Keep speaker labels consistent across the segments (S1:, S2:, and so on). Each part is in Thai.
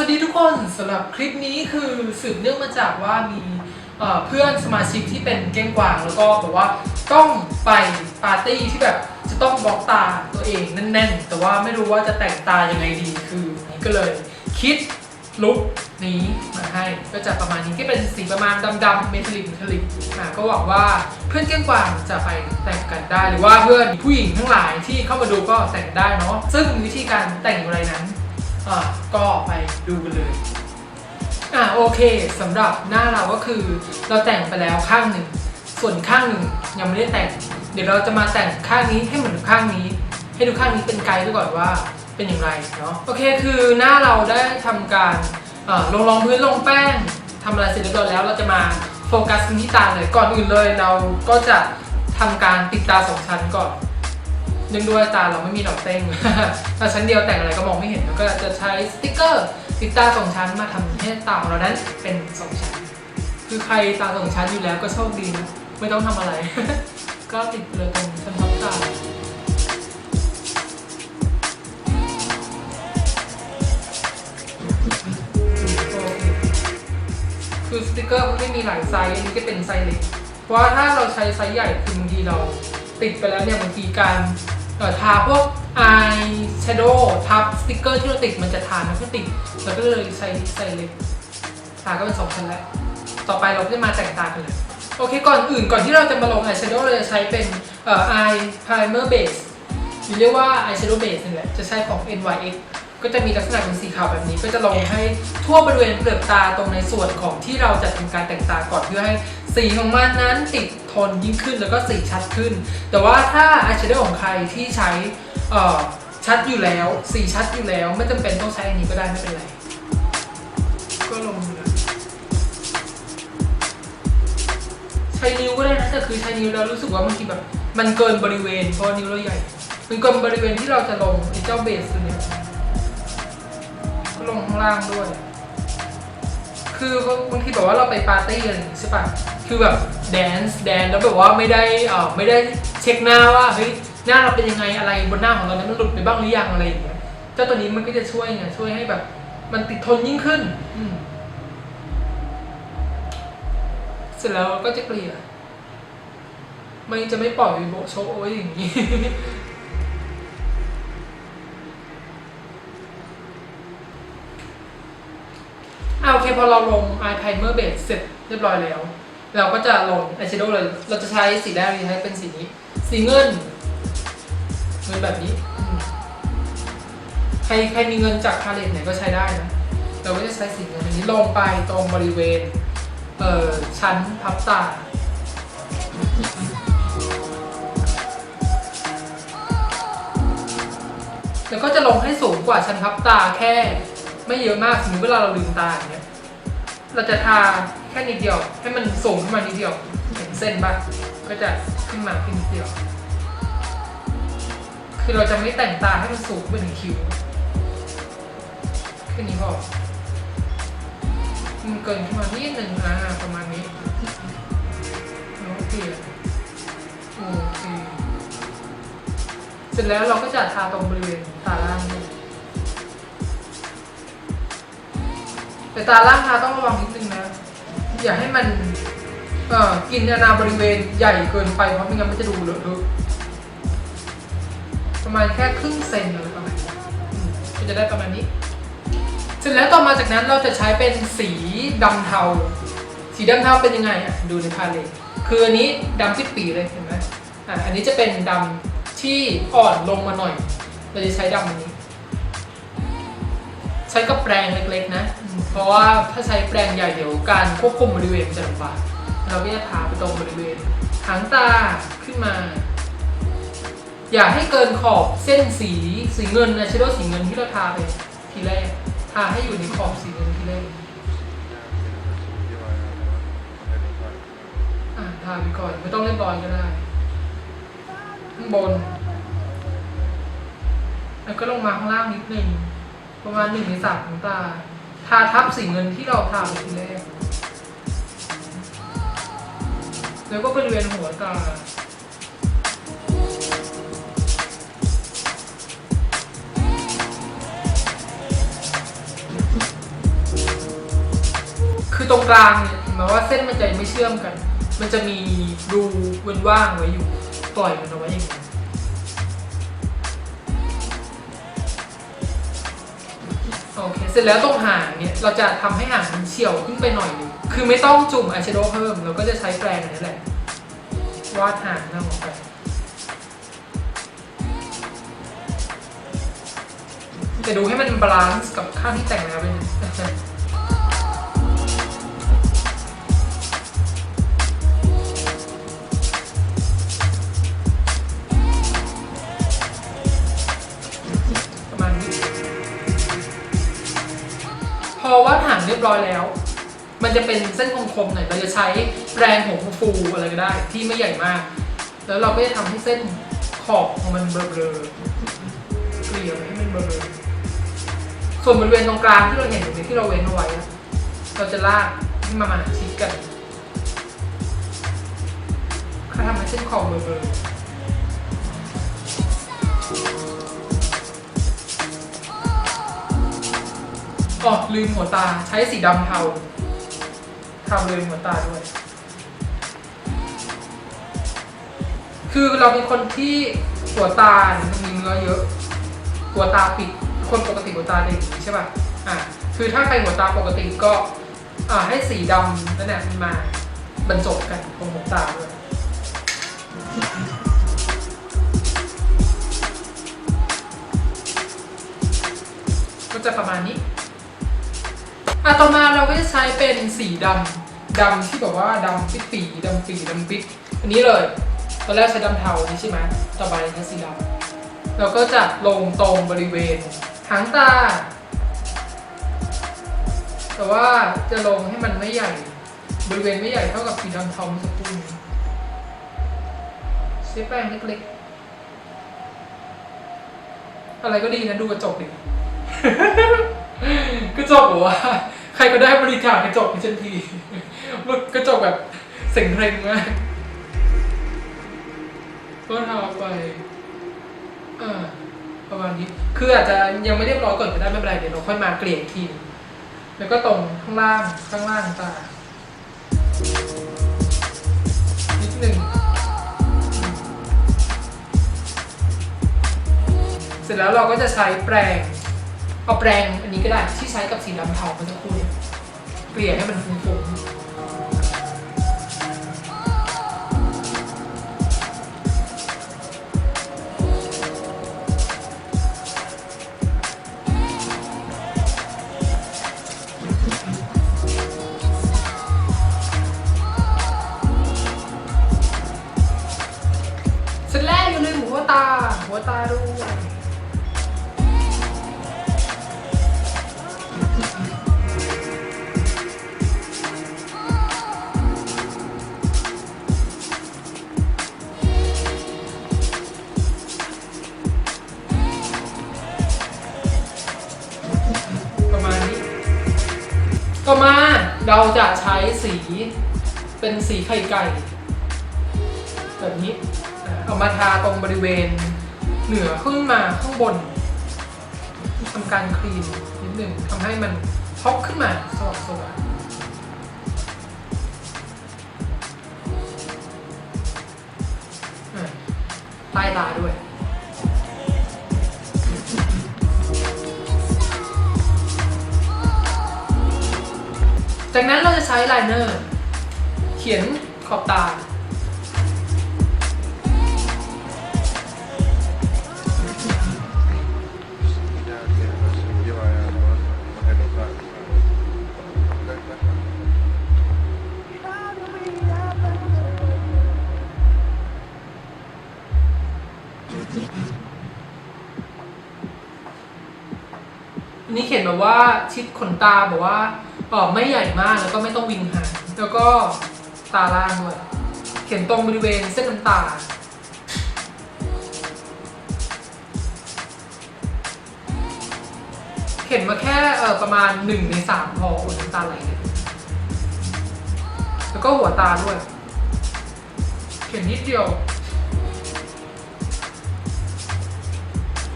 S1: สวัสดีทุกคนสำหรับคลิปนี้คือสืบเนื่องมาจากว่ามีเพื่อนสมาชิกที่เป็นเก้งกวางแล้วก็แบบว่าต้องไปปาร์ตี้ที่แบบจะต้องบล็อกตาตัวเองแน่น ๆ แต่ว่าไม่รู้ว่าจะแต่งตายังไงดีคือก็เลยคิดลุคนี้มาให้ก็จะประมาณนี้ที่เป็นสีประมาณดำๆเมทัลลิกเมทัลลิกอะก็หวังว่าเพื่อนเก้งกวางจะไปแต่งกันได้ หรือว่าเพื่อนผู้หญิงทั้งหลายที่เข้ามาดูก็แต่งได้เนาะซึ่งวิธีการแต่งอะไรนั้น อะก็ไปดูกันเลย อะโอเคสำหรับหน้าเราก็คือเราแต่งไปแล้วข้างหนึ่ง ส่วนข้างหนึ่งยังไม่ได้แต่ง เดี๋ยวเราจะมาแต่งข้างนี้ให้เหมือนข้างนี้ ให้ดูข้างนี้เป็นไกด์ดูก่อนว่าเป็นอย่างไรเนาะโอเคคือหน้าเราได้ทำการลงรองพื้นลงแป้งทำอะไรเสร็จเรียบร้อยแล้วเราจะมาโฟกัสที่ตาเลยก่อนอื่นเลยเราก็จะทำการติดตาสองชั้นก่อน เนื่องด้วยตาเราไม่มีดอกเต้งถ้าชั้นเดียวแต่งอะไรก็มองไม่เห็นแล้วก็จะใช้สติกเกอร์ติดตาสองชั้นมาทำให้ตาของเรานั้นเป็นสองชั้น คือใครตาสองชั้นอยู่แล้วก็โชคดีนะไม่ต้องทำอะไร ก็ติดเลยตรงชั้นท็อปตาคือสติกเกอร์มันไม่มีหลายไซส์อันนี้ก็เป็นไซส์เล็ก เพราะถ้าเราใช้ไซส์ใหญ่คือบางทีเราติดไปแล้วเนี่ยบางทีการ เอ่ทาพวกอายแชโดว์ทับสติกเกอร์ที่เราติดมันจะทามันก็ติดเราก็เลยใช้ไซส์เล็กทาก็เป็นสองชั้นแล้ว ต่อไปเราก็จะมาแต่งตากันเลย โอเค ก่อนอื่นก่อนที่เราจะมาลงอายแชโดว์เราจะใช้เป็นเอ่อ eye primer base หรือเรียกว่า eye shadow base นี่แหละ จะใช้ของ NYX ก็จะมีลักษณะเป็นสีขาวแบบนี้ ก็จะลงให้ทั่วบริเวณเปลือกตาตรงในส่วนของที่เราจะทำการแต่งตาก่อนเพื่อให้ สีของมันนั้นติดทนยิ่งขึ้นแล้วก็สีชัดขึ้น แต่ว่าถ้าอายแชโดว์ของใครที่ใช้ชัดอยู่แล้ว สีชัดอยู่แล้ว ไม่จำเป็นต้องใช้อันนี้ก็ได้ไม่เป็นไร ก็ลงใช้นิ้วก็ได้นะแต่คือใช้นิ้วแล้วรู้สึกว่าบางทีแบบมันเกินบริเวณเพราะนิ้วเราใหญ่มันเกินบริเวณที่เราจะลงไอ้เจ้าเบสตัวเนี้ยก็ลงข้างล่างด้วย คือบางทีแบบว่าเราไปปาร์ตี้อะไรอย่างงี้ใช่ปะคือแบบแดนซ์แดนแล้วแบบว่าไม่ได้เอ่อไม่ได้เช็คหน้าว่าเฮ้ยหน้าเราเป็นยังไงอะไรบนหน้าของเรานั้นมันหลุดไปบ้างหรือยังอะไรอย่างเงี้ยเจ้าตัวนี้มันก็จะช่วยไงช่วยให้แบบ มันติดทนยิ่งขึ้น อืมเสร็จแล้วก็จะเกลี่ยมันจะไม่ปล่อยโบโชว์ไว้อย่างนี้ เคพอเราลง eye primer base เสร็จเรียบร้อยแล้ว เราก็จะลง eyeshadow เลย เราจะใช้สีแรกนี้ใช้เป็นสีนี้ สีเงินเงินแบบนี้ ใครใครมีเงินจากพาเลตไหนก็ใช้ได้นะ เราก็จะใช้สีเงินอันนี้ลงไปตรงบริเวณเอ่อชั้นพับตาแล้วก็จะลงให้สูงกว่าชั้นพับตาแค่ไม่เยอะมากสมมติเวลาเราลืมตาอย่างเงี้ย เราจะทาแค่นิดเดียว ให้มันสูงขึ้นมานิดเดียวเห็นเส้นปะก็จะขึ้นมาแค่นิดเดียว คือเราจะไม่แต่งตาให้มันสูงไปถึงคิ้วแค่นี้พอมันเกินขึ้นมานิดหนึ่งอ่าประมาณนี้โอเคโอเคเสร็จแล้วเราก็จะทาตรงบริเวณตาล่างด้วย แต่ตาล่างทาต้องระวังนิดนึงนะ อย่าให้มันเอ่อกินอาณาบริเวณใหญ่เกินไปเพราะไม่งั้นมันจะดูเลอะเทอะประมาณแค่ครึ่งเซนอะไรประมาณนี้ก็จะได้ประมาณนี้ เสร็จแล้วต่อมาจากนั้นเราจะใช้เป็นสีดำเทา สีดำเทาเป็นยังไงอะดูในพาเลตคืออันนี้ดำปิดปีเลยเห็นไหมอะอันนี้จะเป็นดำที่อ่อนลงมาหน่อย เราจะใช้ดำอันนี้ ใช้กับแปรงเล็กๆนะ เพราะว่าถ้าใช้แปรงใหญ่เดี๋ยวการควบคุมบริเวณจะลำบากเราก็จะทาไปตรงบริเวณหางตาขึ้นมา อย่าให้เกินขอบเส้นสีสีเงินนะชิโดสีเงินที่เราทาไปทีแรกทาให้อยู่ในขอบสีเงินทีแรกอะทาไปก่อนไม่ต้องเรียบร้อยก็ได้ข้างบน แล้วก็ลงมาข้างล่างนิดนึงประมาณหนึ่งในสามของตา ทาทับสีเงินที่เราทาไปทีแรกแล้วก็บริเวณหัวตาคือตรงกลางเนี่ยถึงแม้ว่าเส้นมันจะไม่เชื่อมกัน มันจะมีรูเว้นว่างไว้อยู่ ปล่อยมันเอาไว้อย่างนี้ โอเค เสร็จแล้วตรงหางเนี่ยเราจะทำให้หางมันเฉียวขึ้นไปหน่อยหนึงคือไม่ต้องจุ่มอายแชโดว์เพิ่ม เราก็จะใช้แปรงอันนี้แหละวาดหางหน้าออกไปจะดูให้มันบาลานซ์กับข้างที่แต่งแล้วไปนิดนึงประ ร้อยแล้ว มันจะเป็นเส้นคมๆหน่อยเราจะใช้แปรงหัวฟูๆอะไรก็ได้ ที่ไม่ใหญ่มาก แล้วเราก็จะทำให้เส้นขอบของมันเบลอๆเกลี่ยให้มันเบลอส่วนบริเวณตรงกลางที่เราเห็นอยู่นี้ที่เราเว้นเอาไว้ เราจะลากให้มามาชิดกันเขาทำให้เส้นขอบเบลอๆ อ๋อลืมหัวตาใช้สีดำเทาทำเลยหัวตาด้วย คือเราเป็นคนที่หัวตาเนี่ยมันมีเนื้อเยอะ หัวตาปิด คนปกติหัวตาจะอย่งใช่ป่ะอ่าคือถ้าใครหัวตาปกติก็อ่าให้สีดำนั่นแหละมันมาบรรจบกันตรงหัวตาด้วยก็จะประมาณนี้ อะต่อมาเราก็จะใช้เป็นสีดำดำที่แบบว่าดำปิดปีดำปีดำปิดอันนี้เลย ตอนแรกใช้ดำเทานี่ใช่ไหมต่อไปใช้สีดำเราก็จะลงตรงบริเวณหางตา แต่ว่าจะลงให้มันไม่ใหญ่ บริเวณไม่ใหญ่เท่ากับสีดำเทาเมื่อสักครู่นี้ใช้แป้งเล็กๆอะไรก็ดีนะดูกระจกดิ กระจกเหรอวะใครก็ได้บริจาคกระจกให้ฉันทีมันกระจกแบบเสียงเพลงมากก็ทาไปอ่าประมาณนี้ คืออาจจะยังไม่เรียบร้อยก่อนก็ได้ไม่เป็นไรเดี๋ยวเราค่อยมาเกลี่ยอีกที แล้วก็ตรงข้างล่างข้างล่างตา นิดหนึ่ง เสร็จแล้วเราก็จะใช้แปรง เอาแปรงอันนี้ก็ได้ที่ใช้กับสีดำเทาเมื่อสักครู่เนี่ยเกลี่ยให้มันฟุ้งๆเสร็จแล้วอย่าลืมหัวตาหัวตาด้วย เราจะใช้สีเป็นสีไข่ไก่ แบบนี้เอามาทาตรงบริเวณเหนือขึ้นมาข้างบนทำการคลีนนิดหนึ่งทำให้มันพอปขึ้นมาสว่างสว่างใต้ตาด้วย จากนั้นเราจะใช้ไลเนอร์เขียนขอบตานนี้เขียนแบบว่าชิดขนตาแบบว่า เออไม่ใหญ่มากแล้วก็ไม่ต้องวิงหางแล้วก็ตาล่างด้วยเขียนตรงบริเวณเส้นน้ำตา เห็นมาแค่เออประมาณหนึ่งในสามพอบนน้ำตาไหลเนี่ยแล้วก็หัวตาด้วย เขียนนิดเดียว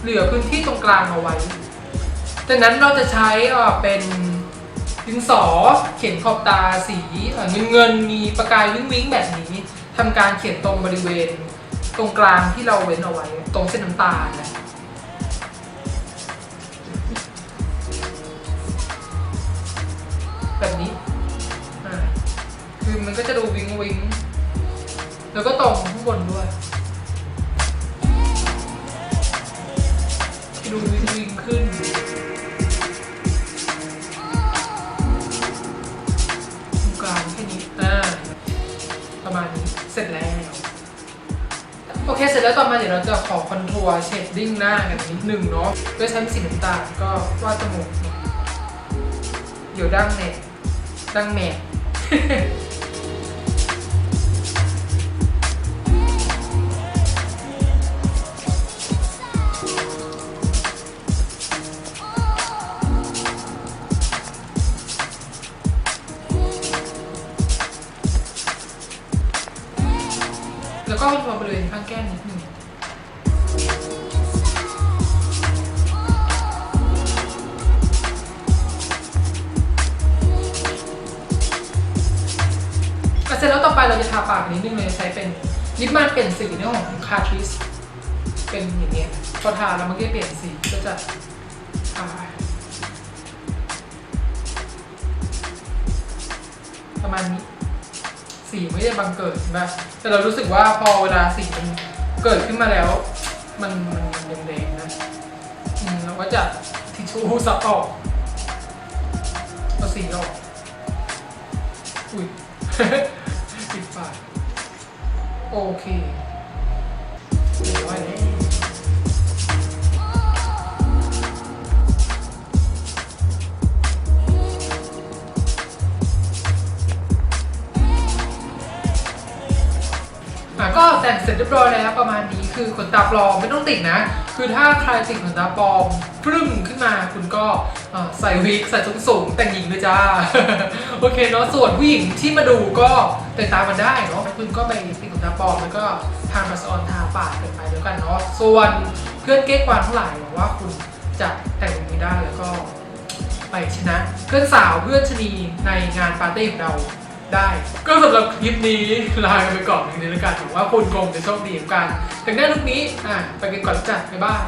S1: เหลือพื้นที่ตรงกลางเอาไว้จากนั้นเราจะใช้อ่อเป็น ดินสอเขียนขอบตาสีเงินเงินมีประกายวิ้งวิ้งแบบนี้ทำการเขียนตรงบริเวณ ตรงกลางที่เราเว้นเอาไว้ ตรงเส้นน้ำตาลนะแบบนี้คือมันก็จะดูวิ้งวิ้งแล้วก็ตรงข้างบนด้วยดูวิ้งวิ้งขึ้น มันเสร็จแล้ว โอเคเสร็จแล้วต่อมาเดี๋ยวเราจะขอคอนทัวร์เชดดิ้งหน้ากันนิดนึงเนาะด้วยใช้สีน้ำตาลก็วาดจมูกเนาะเดี๋ยวดั้งแหนดั้งแหน นิดนึงเสร็จแล้วต่อไปเราจะทาปากนิดนึงเลยใช้เป็นลิปมันเปลี่ยนสีในของคาทริสเป็นอย่างเงี้ยพอทาแล้วมันก็เปลี่ยนสีก็จะทาประมาณนี้สีไม่ได้บังเกิดใช่ไหมแต่เรารู้สึกว่าพอเวลาสีมัน เกิดขึ้นมาแล้วมันมันมันแดงๆนะอืมเราก็จะทิชชู่ซับออกเอาสีออกอุ้ย ปิดปากโอเค ร็จเรียบร้อยแล้วประมาณนี้คือขนตาปลอมไม่ต้องติดนะ คือถ้าใครติดขนตาปลอมพรึ่งขึ้นมาคุณก็ใส่วิกใส่ส้นสูงแต่งหญิงเลยจ้าโอเคเนาะส่วนผู้หญิงที่มาดูก็แต่งตามมันได้เนาะคุณก็ไปติดขนตาปลอมแล้วก็ทามาสออนทาปากกันไปแล้วกันเนาะส่วนเพื่อนเก้กวางทั้งหลายหวังว่าคุณจะแต่งแบบนี้ได้แล้วก็ไปชนะเพื่อนสาวเพื่อนชนีในงานปาร์ตี้ของเรา ได้ ก็สำหรับคลิปนี้ลากันไปก่อนอย่างนี้แล้วกันหวังว่าคุณคงจะโชคดีกับการแต่งหน้าลุกนี้อะไปกันก่อนแล้วจ้ะบ๊ายบาย